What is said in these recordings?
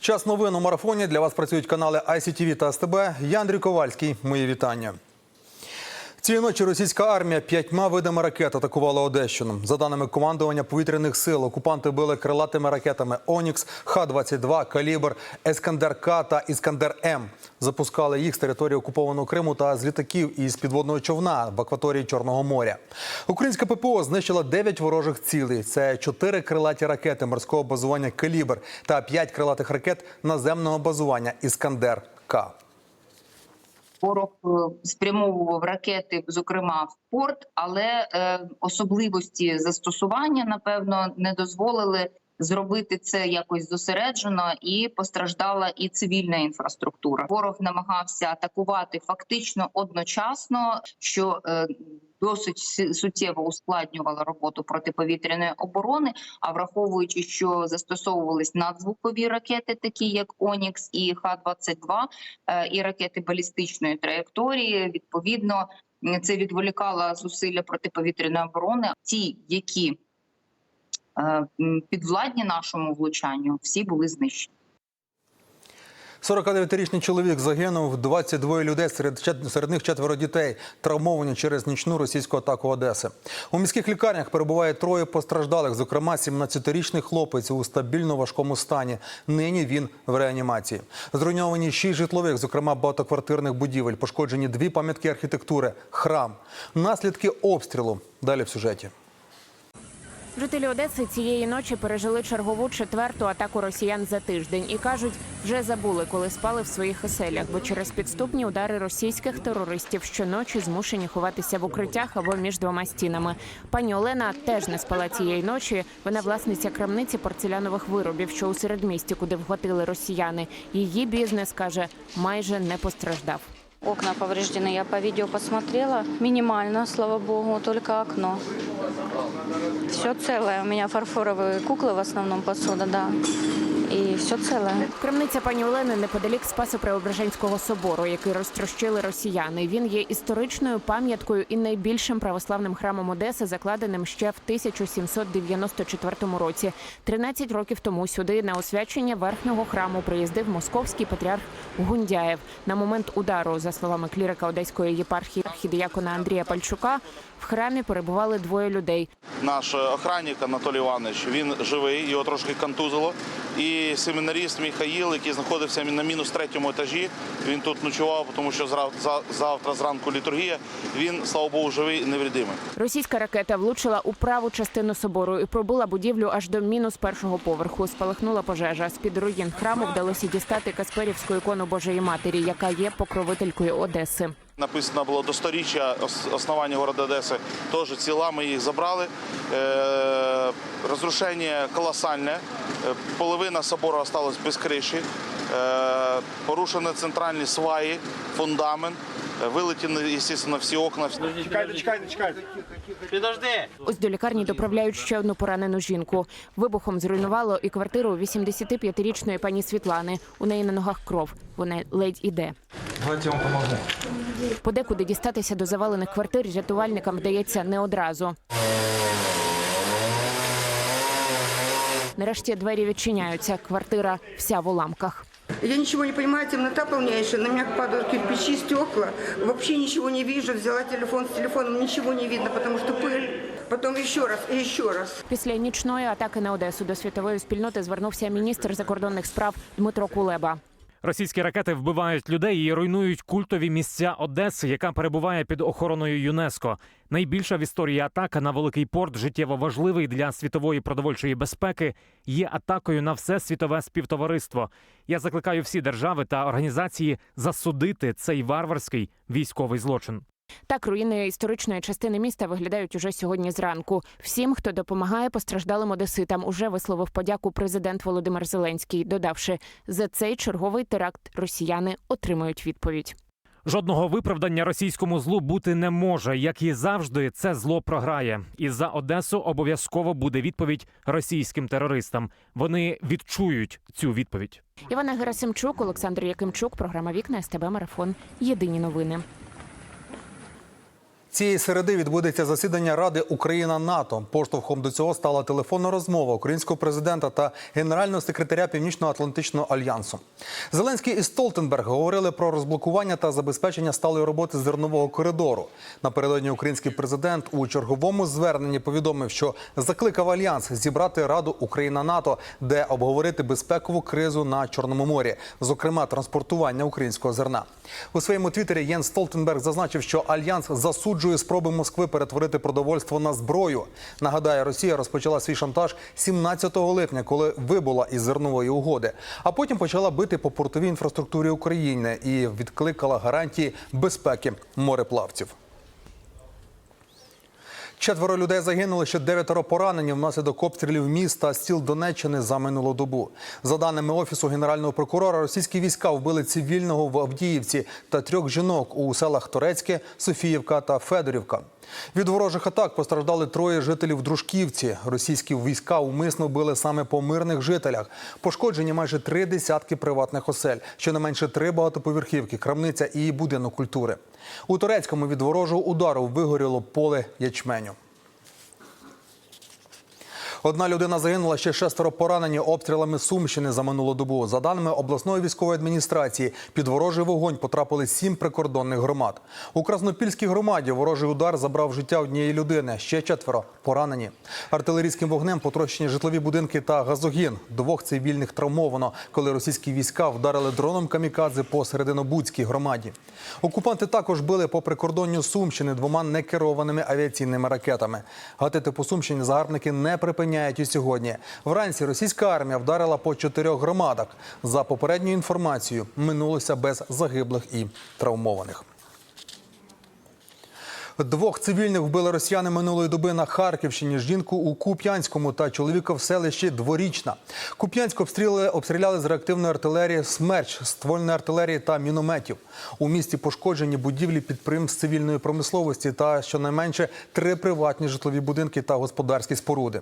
Час новин у марафоні. Для вас працюють канали ICTV та СТБ. Я Андрій Ковальський. Мої вітання. Цієї ночі російська армія п'ятьма видами ракет атакувала Одещину. За даними командування повітряних сил, окупанти били крилатими ракетами Онікс, Х-22, Калібр, Ескандер К та Іскандер М. Запускали їх з території окупованого Криму та з літаків із підводного човна в акваторії Чорного моря. Українська ППО знищила 9 ворожих цілей. Це 4 крилаті ракети морського базування Калібр та 5 крилатих ракет наземного базування Іскандер К. Ворог е, спрямовував ракети, зокрема в порт, але е, особливості застосування напевно не дозволили зробити це якось зосереджено, і постраждала і цивільна інфраструктура. Ворог намагався атакувати фактично одночасно, що е, Досить суттєво ускладнювало роботу протиповітряної оборони. А враховуючи, що застосовувались надзвукові ракети, такі як Онікс і Х-22, е, і ракети балістичної траєкторії. Відповідно, це відволікало зусилля протиповітряної оборони. Ті, які е, підвладні нашому влучанню, всі були знищені. 49-річний чоловік загинув, 22 людей, серед, серед них четверо дітей, травмовані через нічну російську атаку Одеси. У міських лікарнях перебуває троє постраждалих, зокрема 17-річний хлопець у стабільно важкому стані. Нині він в реанімації. Зруйновані шість житлових, зокрема багатоквартирних будівель, пошкоджені дві пам'ятки архітектури, храм. Наслідки обстрілу. Далі в сюжеті. Жителі Одеси цієї ночі пережили чергову четверту атаку росіян за тиждень і кажуть, вже забули, коли спали в своїх оселях, бо через підступні удари російських терористів щоночі змушені ховатися в укриттях або між двома стінами. Пані Олена теж не спала цієї ночі. Вона власниця крамниці порцелянових виробів, що у середмісті, куди вгатили росіяни. Її бізнес каже, майже не постраждав. Окна повреждены, я по видео посмотрела. Минимально, слава богу, только окно. Все целое. У меня фарфоровые куклы в основном посуда, да. И все целое. Крамниця пані Олени неподалік Спасо-Преображенського собору, який розтрощили росіяни. Він є історичною пам'яткою і найбільшим православним храмом Одеси, закладеним ще в 1794 році. 13 років тому сюди на освячення верхнього храму приїздив московський патріарх Гундяєв. На момент удару, за словами клірика Одеської єпархії архідіякона Андрія Пальчука, в храмі перебували двоє людей. Наш охранник Анатолій Іванович, він живий, його трошки контузило. І семінаріст Михаїл, який знаходився на мінус третьому етажі, він тут ночував, тому що завтра зранку літургія. Він, слава Богу, живий невредимий. Російська ракета влучила у праву частину собору і пробила будівлю аж до мінус першого поверху. Спалахнула пожежа. З під руїн храму вдалося дістати Касперівську ікону Божої Матері, яка є покровителькою Одеси. Написано було до сторіччя ос- основання города Одеси. Теж ціла, ми їх забрали. Е, розрушення колосальне. Е, Половина собору осталась без криші. Е, порушені центральні сваї, фундамент. Вилетіли, звісно, всі окна. Чекайте, чекайте, чекайте. Підожди. Ось до лікарні доправляють ще одну поранену жінку. Вибухом зруйнувало і квартиру 85-річної пані Світлани. У неї на ногах кров. Вона ледь іде. Давайте я вам помогу. Подекуди дістатися до завалених квартир рятувальникам вдається не одразу. Нарешті двері відчиняються. Квартира вся в уламках. Я ничего не понимаю, темнота полнейшая, на меня падают кирпичи, стекла, вообще ничего не вижу, взяла телефон с телефоном, ничего не видно, потому что пыль. Потом еще раз и еще раз. Після нічної атаки на Одесу до світової спільноти звернувся міністр закордонних справ Дмитро Кулеба. Російські ракети вбивають людей і руйнують культові місця Одеси, яка перебуває під охороною ЮНЕСКО. Найбільша в історії атака на великий порт, життєво важливий для світової продовольчої безпеки, є атакою на все світове співтовариство. Я закликаю всі держави та організації засудити цей варварський військовий злочин. Так, руїни історичної частини міста виглядають уже сьогодні зранку. Всім, хто допомагає постраждалим одеситам, уже висловив подяку президент Володимир Зеленський, додавши за цей черговий теракт росіяни отримують відповідь. Жодного виправдання російському злу бути не може. Як і завжди, це зло програє. І за Одесу обов'язково буде відповідь російським терористам. Вони відчують цю відповідь. Івана Герасимчук, Олександр Якимчук, програма Вікна СТБ Марафон. Єдині новини. Цієї середи відбудеться засідання Ради Україна НАТО. Поштовхом до цього стала телефонна розмова українського президента та генерального секретаря Північно-Атлантичного альянсу. Зеленський і Столтенберг говорили про розблокування та забезпечення сталої роботи зернового коридору. Напередодні український президент у черговому зверненні повідомив, що закликав альянс зібрати Раду Україна НАТО, де обговорити безпекову кризу на Чорному морі, зокрема транспортування українського зерна. У своєму твіттері Єн Столтенберг зазначив, що альянс засуджує спроби Москви перетворити продовольство на зброю. Нагадаю, Росія розпочала свій шантаж 17 липня, коли вибула із зернової угоди, а потім почала бити по портовій інфраструктурі України і відкликала гарантії безпеки мореплавців. Четверо людей загинули, ще дев'ятеро поранені внаслідок обстрілів міста Стіл Донеччини за минулу добу. За даними офісу генерального прокурора, російські війська вбили цивільного в Авдіївці та трьох жінок у селах Торецьке, Софіївка та Федорівка. Від ворожих атак постраждали троє жителів Дружківці. Російські війська умисно били саме по мирних жителях. Пошкоджені майже три десятки приватних осель, щонайменше три багатоповерхівки, крамниця і будинок культури. У Турецькому від ворожого удару вигоріло поле ячменю. Одна людина загинула, ще шестеро поранені обстрілами Сумщини за минулу добу. За даними обласної військової адміністрації, під ворожий вогонь потрапили сім прикордонних громад. У Краснопільській громаді ворожий удар забрав життя однієї людини. Ще четверо поранені. Артилерійським вогнем потрощені житлові будинки та газогін. Двох цивільних травмовано, коли російські війська вдарили дроном камікадзе по Серединобудській громаді. Окупанти також били по прикордонню Сумщини двома некерованими авіаційними ракетами. Гатити по Сумщині загарбники не припиняють і сьогодні. Вранці російська армія вдарила по чотирьох громадах. За попередньою інформацією, минулося без загиблих і травмованих. Двох цивільних вбили росіяни минулої доби на Харківщині. Жінку у Куп'янському та чоловіка в селищі Дворічна. Куп'янськ обстріли обстріляли з реактивної артилерії «Смерч», ствольної артилерії та мінометів. У місті пошкоджені будівлі підприємств цивільної промисловості та щонайменше три приватні житлові будинки та господарські споруди.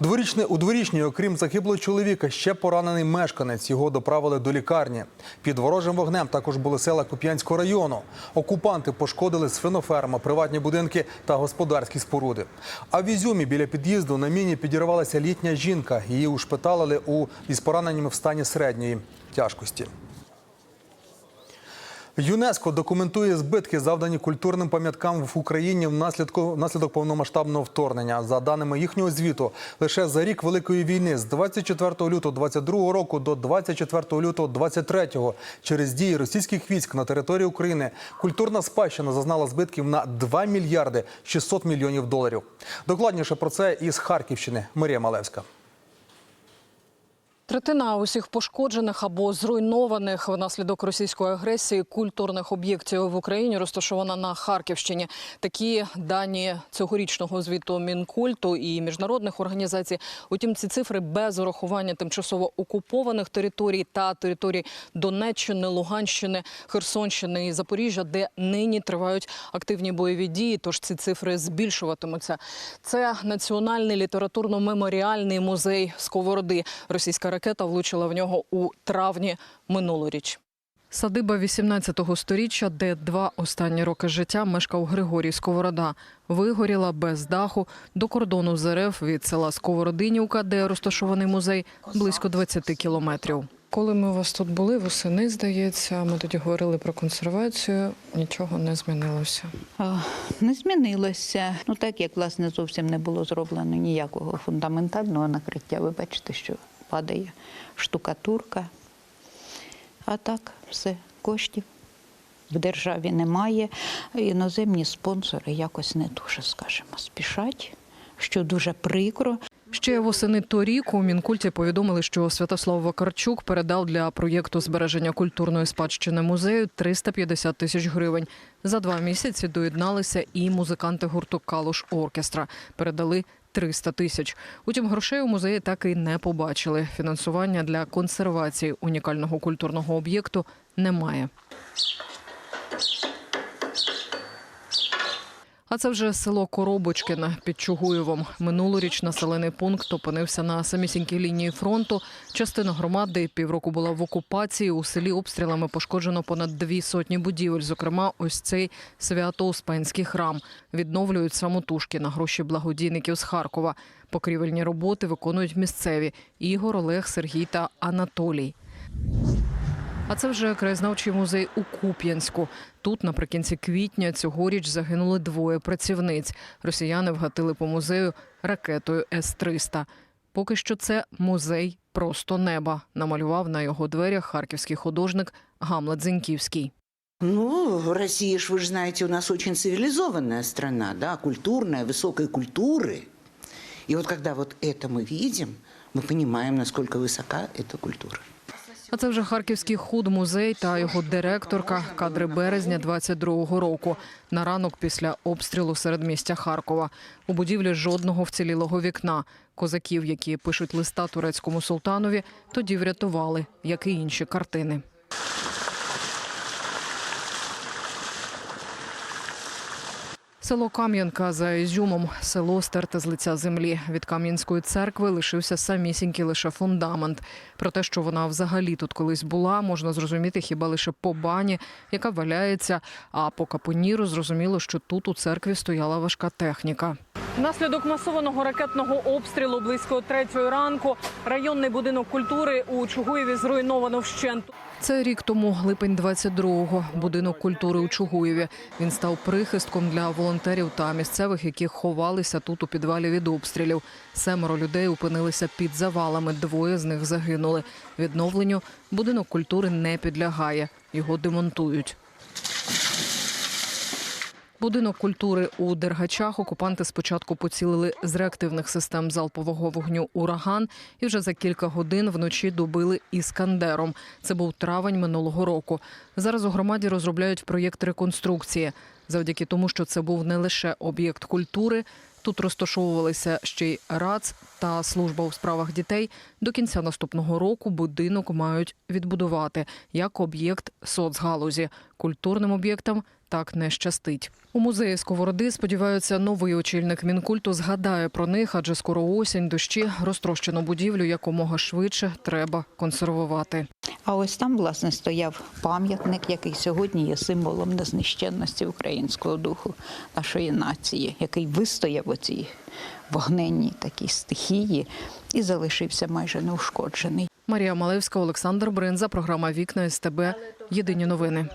Дворічне у дворічній, окрім загиблого чоловіка, ще поранений мешканець. Його доправили до лікарні. Під ворожим вогнем також були села Куп'янського району. Окупанти пошкодили свиноферма, приватні будинки та господарські споруди. А в Ізюмі біля під'їзду на міні підірвалася літня жінка. Її ушпиталили у із пораненнями в стані середньої тяжкості. ЮНЕСКО документує збитки, завдані культурним пам'яткам в Україні внаслідок, повномасштабного вторгнення. За даними їхнього звіту, лише за рік Великої війни з 24 лютого 22 року до 24 лютого 23 через дії російських військ на території України культурна спадщина зазнала збитків на 2 мільярди 600 мільйонів доларів. Докладніше про це із Харківщини Марія Малевська. Третина усіх пошкоджених або зруйнованих внаслідок російської агресії культурних об'єктів в Україні розташована на Харківщині. Такі дані цьогорічного звіту Мінкульту і міжнародних організацій. Утім, ці цифри без урахування тимчасово окупованих територій та територій Донеччини, Луганщини, Херсонщини і Запоріжжя, де нині тривають активні бойові дії. Тож ці цифри збільшуватимуться. Це національний літературно-меморіальний музей Сковороди. Російська ракета влучила в нього у травні минулоріч. Садиба 18-го сторіччя, де два останні роки життя мешкав Григорій Сковорода, вигоріла без даху до кордону з РФ від села Сковородинівка, де розташований музей, близько 20 кілометрів. Коли ми у вас тут були, восени, здається, ми тоді говорили про консервацію, нічого не змінилося. Не змінилося. Ну так як власне зовсім не було зроблено ніякого фундаментального накриття. Ви бачите, що падає штукатурка. А так, все, коштів в державі немає. Іноземні спонсори якось не дуже, скажімо, спішать, що дуже прикро. Ще восени торік у Мінкульті повідомили, що Святослав Вакарчук передав для проєкту збереження культурної спадщини музею 350 тисяч гривень. За два місяці доєдналися і музиканти гурту Калуш Оркестра. Передали 300 тисяч. Утім, грошей у музеї так і не побачили. Фінансування для консервації унікального культурного об'єкту немає. А це вже село Коробочкине під Чугуєвом. Минулоріч населений пункт опинився на самісінькій лінії фронту. Частина громади півроку була в окупації. У селі обстрілами пошкоджено понад дві сотні будівель. Зокрема, ось цей свято-успенський храм. Відновлюють самотужки на гроші благодійників з Харкова. Покрівельні роботи виконують місцеві Ігор, Олег, Сергій та Анатолій. А це вже краєзнавчий музей у Куп'янську. Тут наприкінці квітня цьогоріч загинули двоє працівниць. Росіяни вгатили по музею ракетою С-300. Поки що це музей просто неба. Намалював на його дверях харківський художник Гамлет Зеньківський. Ну, Россия, ж, вы же знаете, у нас очень цивилизованная страна, да, культурная, высокой культуры. И вот когда вот это мы видим, мы понимаем, насколько высока эта культура. А це вже харківський худмузей та його директорка. Кадри березня 22-го року. На ранок після обстрілу серед містя Харкова. У будівлі жодного вцілілого вікна. Козаків, які пишуть листа турецькому султанові, тоді врятували, як і інші картини. Село Кам'янка за Ізюмом, село стерте з лиця землі. Від Кам'янської церкви лишився самісінький лише фундамент. Про те, що вона взагалі тут колись була, можна зрозуміти хіба лише по бані, яка валяється. А по капоніру зрозуміло, що тут у церкві стояла важка техніка. Внаслідок масованого ракетного обстрілу близько третьої ранку районний будинок культури у Чугуєві зруйновано вщент. Це рік тому, липень 22-го, будинок культури у Чугуєві. Він став прихистком для волонтерів та місцевих, які ховалися тут у підвалі від обстрілів. Семеро людей опинилися під завалами. Двоє з них загинули. Відновленню будинок культури не підлягає. Його демонтують. Будинок культури у Дергачах окупанти спочатку поцілили з реактивних систем залпового вогню ураган і вже за кілька годин вночі добили іскандером. Це був травень минулого року. Зараз у громаді розробляють проєкт реконструкції. Завдяки тому, що це був не лише об'єкт культури. Тут розташовувалися ще й РАЦ та служба у справах дітей. До кінця наступного року будинок мають відбудувати як об'єкт соцгалузі. Культурним об'єктам так не щастить. У музеї Сковороди сподіваються, новий очільник мінкульту згадає про них, адже скоро осінь, дощі, розтрощену будівлю якомога швидше треба консервувати. А ось там, власне, стояв пам'ятник, який сьогодні є символом незнищенності українського духу нашої нації, який вистояв у цій вогненній такій стихії і залишився майже неушкоджений. Марія Малевська, Олександр Бринза, програма Вікна СТБ. Єдині новини.